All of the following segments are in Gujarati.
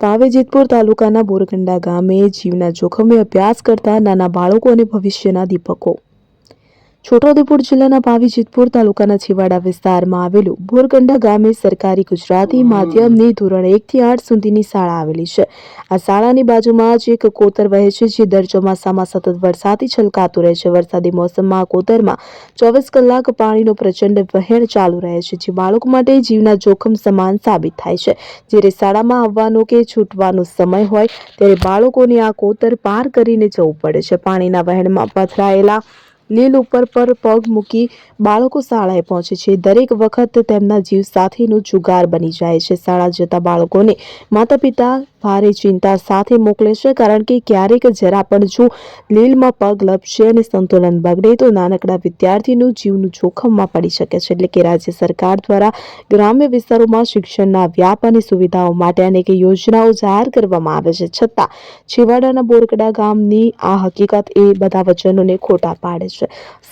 પાવેજેતપુર તાલુકાના બોરગંડા ગામે જીવના જોખમે અભ્યાસ કરતા નાના બાળકો અને ભવિષ્યના દીપકો. છોટાઉદેપુર જિલ્લાના પાવીજેતપુર તાલુકાના છેવાડા વિસ્તારમાં આવેલું બોરગંડા ગામે સરકારી ગુજરાતી માધ્યમની ધોરણ એકથી આઠ સુધીની શાળા આવેલી છે. આ શાળાની બાજુમાં જ એક કોતર વહે છે જે દર ચોમાસામાં સતત વરસાદથી છલકાતું રહે છે. વરસાદી મોસમમાં કોતરમાં ચોવીસ કલાક પાણીનો પ્રચંડ વહેણ ચાલુ રહે છે જે બાળકો માટે જીવના જોખમ સમાન સાબિત થાય છે. જ્યારે શાળામાં આવવાનો કે છૂટવાનો સમય હોય ત્યારે બાળકોને આ કોતર પાર કરીને જવું પડે છે. પાણીના વહેણમાં પથરાયેલા લીલ ઉપર પર પગ મૂકી બાળકો શાળાએ પહોંચે છે. દરેક વખત તેમના જીવ સાથીનું જુગાર બની જાય છે. શાળા જતા બાળકોને માતા પિતા ભારે ચિંતા સાથે મોકલે છે કારણ કે ક્યારેક જરા પણ જો લીલમાં પગ લપશે અને સંતુલન બગડે તો નાનકડા વિદ્યાર્થીનું જીવનું જોખમમાં પડી શકે છે. એટલે કે રાજ્ય સરકાર દ્વારા ગ્રામ્ય વિસ્તારોમાં શિક્ષણના વ્યાપ અને સુવિધાઓ માટે અનેક યોજનાઓ જાહેર કરવામાં આવે છે. છતાં છેવાડાના બોરકડા ગામની આ હકીકત એ બધા વચનોને ખોટા પાડે છે.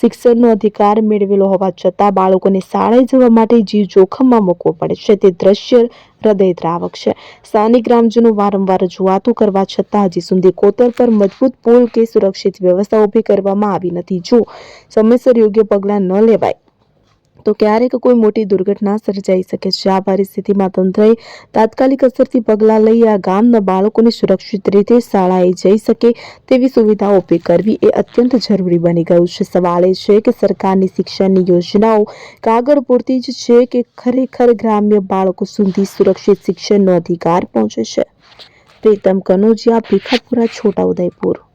શિક્ષણનો અધિકાર મેળવેલો હોવા છતાં બાળકોને શાળાએ જવા માટે જીવ જોખમમાં મૂકવો પડે છે. તે દ્રશ્ય હૃદયદ્રાવક છે. સ્થાનિક ગ્રામજનો વારંવાર રજૂઆતો કરવા છતાં હજી સુધી કોતર પર મજબૂત પુલ કે સુરક્ષિત વ્યવસ્થા ઊભી કરવામાં આવી નથી. જો સમયસર યોગ્ય પગલાં ન લેવાય તો ક્યારેક કોઈ મોટી દુર્ઘટના સર્જાઈ શકે છે. આ પરિસ્થિતિમાં તંત્રએ તાત્કાલિક અસરથી પગલાં લઈ આ ગામના બાળકોને સુરક્ષિત રીતે શાળાએ જઈ શકે તેવી સુવિધાઓ ઊભી કરવી એ અત્યંત જરૂરી બની ગયું છે. સવાલ એ છે કે સરકારની શિક્ષણની યોજનાઓ કાગળ પૂરતી જ છે કે ખરેખર ગ્રામ્ય બાળકો સુધી સુરક્ષિત શિક્ષણનો અધિકાર પહોંચે છે? પ્રીતમ કનોજિયા, ભીખાપુરા, છોટાઉદેપુર.